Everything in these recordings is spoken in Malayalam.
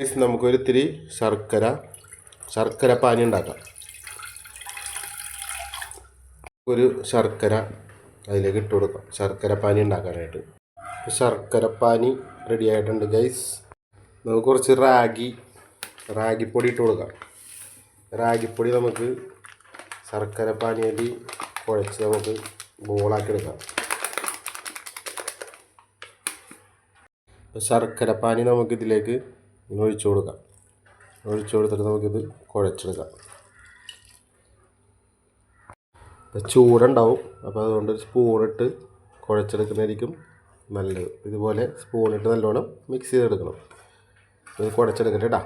ഗൈസ് നമുക്കൊരു ഇത്തിരി ശർക്കര ശർക്കര പാനി ഉണ്ടാക്കാം. ഒരു ശർക്കര അതിലേക്ക് ഇട്ട് കൊടുക്കാം. ശർക്കര പാനി ഉണ്ടാക്കാനായിട്ട്. ശർക്കര പാനി റെഡി ആയിട്ടുണ്ട് ഗൈസ് നമുക്ക് കുറച്ച് റാഗി റാഗിപ്പൊടി ഇട്ട് കൊടുക്കാം. റാഗിപ്പൊടി നമുക്ക് ശർക്കര പാനി പാനിയായിട്ട് കുഴച്ച് നമുക്ക് ബോളാക്കി എടുക്കാം. ശർക്കര പാനി നമുക്ക് ഇതിലേക്ക് ഇങ്ങനെ ഒഴിച്ചു കൊടുക്കാം. ഒഴിച്ചു കൊടുത്തിട്ട് നമുക്കിത് കുഴച്ചെടുക്കാം. ചൂടുണ്ടാവും. അപ്പോൾ അതുകൊണ്ട് സ്പൂണിട്ട് കുഴച്ചെടുക്കുന്നതായിരിക്കും നല്ലത്. ഇതുപോലെ സ്പൂണിട്ട് നല്ലോണം മിക്സ് ചെയ്തെടുക്കണം. ഇത് കുഴച്ചെടുക്കട്ടെ കേട്ടോ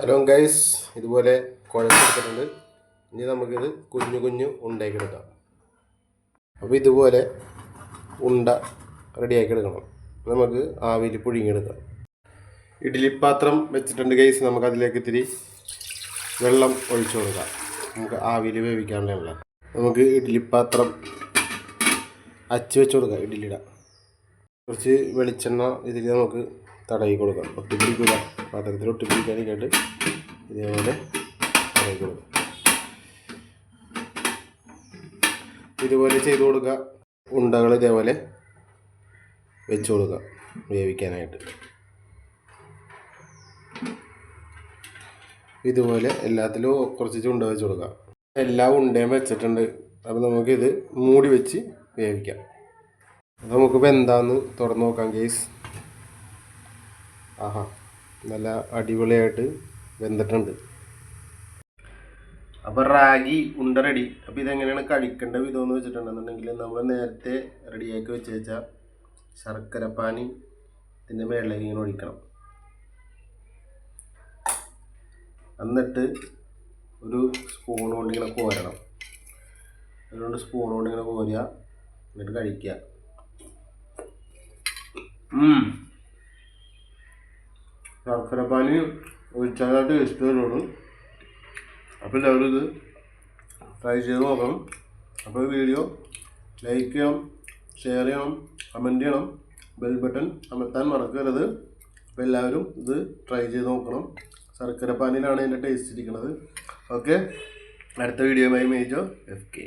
ഹലോ ഗൈസ് ഇതുപോലെ കുഴച്ചെടുത്തിട്ടുണ്ട്. ഇനി നമുക്കിത് കുഞ്ഞു കുഞ്ഞു ഉണ്ടാക്കി എടുക്കാം അപ്പോൾ ഇതുപോലെ ഉണ്ട റെഡിയാക്കി എടുക്കണം നമുക്ക് ആവിയിൽ പുഴുങ്ങിയെടുക്കാം. ഇഡ്ഡലിപ്പാത്രം വെച്ചിട്ടുണ്ട് കേസ് നമുക്ക് അതിലേക്ക് ഇത്തിരി വെള്ളം ഒഴിച്ചു കൊടുക്കാം. നമുക്ക് ആവിയിൽ വേവിക്കാനുള്ള വെള്ളം. നമുക്ക് ഇഡ്ഡലിപ്പാത്രം അച്ചു വെച്ച് കൊടുക്കാം ഇഡ്ഡലിയുടെ. കുറച്ച് വെളിച്ചെണ്ണ ഇതിൽ നമുക്ക് തടവി കൊടുക്കാം ഒട്ടിപ്പിടിക്കുക. പാത്രത്തിൽ ഒട്ടിപ്പിടിക്കാനായിട്ട് ഇതേപോലെ തടവി കൊടുക്കാം. ഇതുപോലെ ചെയ്തു കൊടുക്കുക. ഉണ്ടകൾ ഇതേപോലെ വെച്ച് കൊടുക്കുക വേവിക്കാനായിട്ട്. ഇതുപോലെ എല്ലാത്തിലും കുറച്ച് ചുണ്ട വെച്ച് കൊടുക്കാം. എല്ലാ ഉണ്ടയും വെച്ചിട്ടുണ്ട്. അപ്പോൾ നമുക്കിത് മൂടി വെച്ച് വേവിക്കാം. അപ്പോൾ നമുക്കിപ്പോൾ എന്താന്ന് തുറന്നു നോക്കാം കേസ് ആഹാ നല്ല അടിപൊളിയായിട്ട് വെന്തിട്ടുണ്ട്. അപ്പോൾ റാഗി ഉണ്ട റെഡി അപ്പോൾ ഇതെങ്ങനെയാണ് കഴിക്കേണ്ട വിധമെന്ന് വെച്ചിട്ടുണ്ടെന്നുണ്ടെങ്കിൽ നമ്മൾ നേരത്തെ റെഡിയാക്കി വെച്ച് വെച്ചാൽ ശർക്കര പാനി ഇതിന്റെ മേളിലേക്ക് ഇങ്ങനെ ഒഴിക്കണം. എന്നിട്ട് ഒരു സ്പൂൺ കൊണ്ട് ഇങ്ങനെ കോരണം. അതുകൊണ്ട് സ്പൂൺ കൊണ്ട് ഇങ്ങനെ കോരുക. എന്നിട്ട് കഴിക്കുക. ശർക്കര പാനി ഒഴിച്ചാൽ ടേസ്റ്റ് വരുള്ളൂ. അപ്പോൾ എല്ലാവരും ഇത് ട്രൈ ചെയ്ത് നോക്കണം. അപ്പോൾ വീഡിയോ ലൈക്ക് ചെയ്യണം ഷെയർ ചെയ്യണം. കമന്റ് ചെയ്യണം. ബെൽ ബട്ടൺ അമർത്താൻ മറക്കരുത്. അപ്പോൾ എല്ലാവരും ഇത് ട്രൈ ചെയ്ത് നോക്കണം. ശർക്കര പാനിലാണ് ഇതിന്റെ ടേസ്റ്റ് ഇരിക്കുന്നത് ഓക്കെ അടുത്ത വീഡിയോ വീഡിയോയുമായി മേജോ എഫ് കെ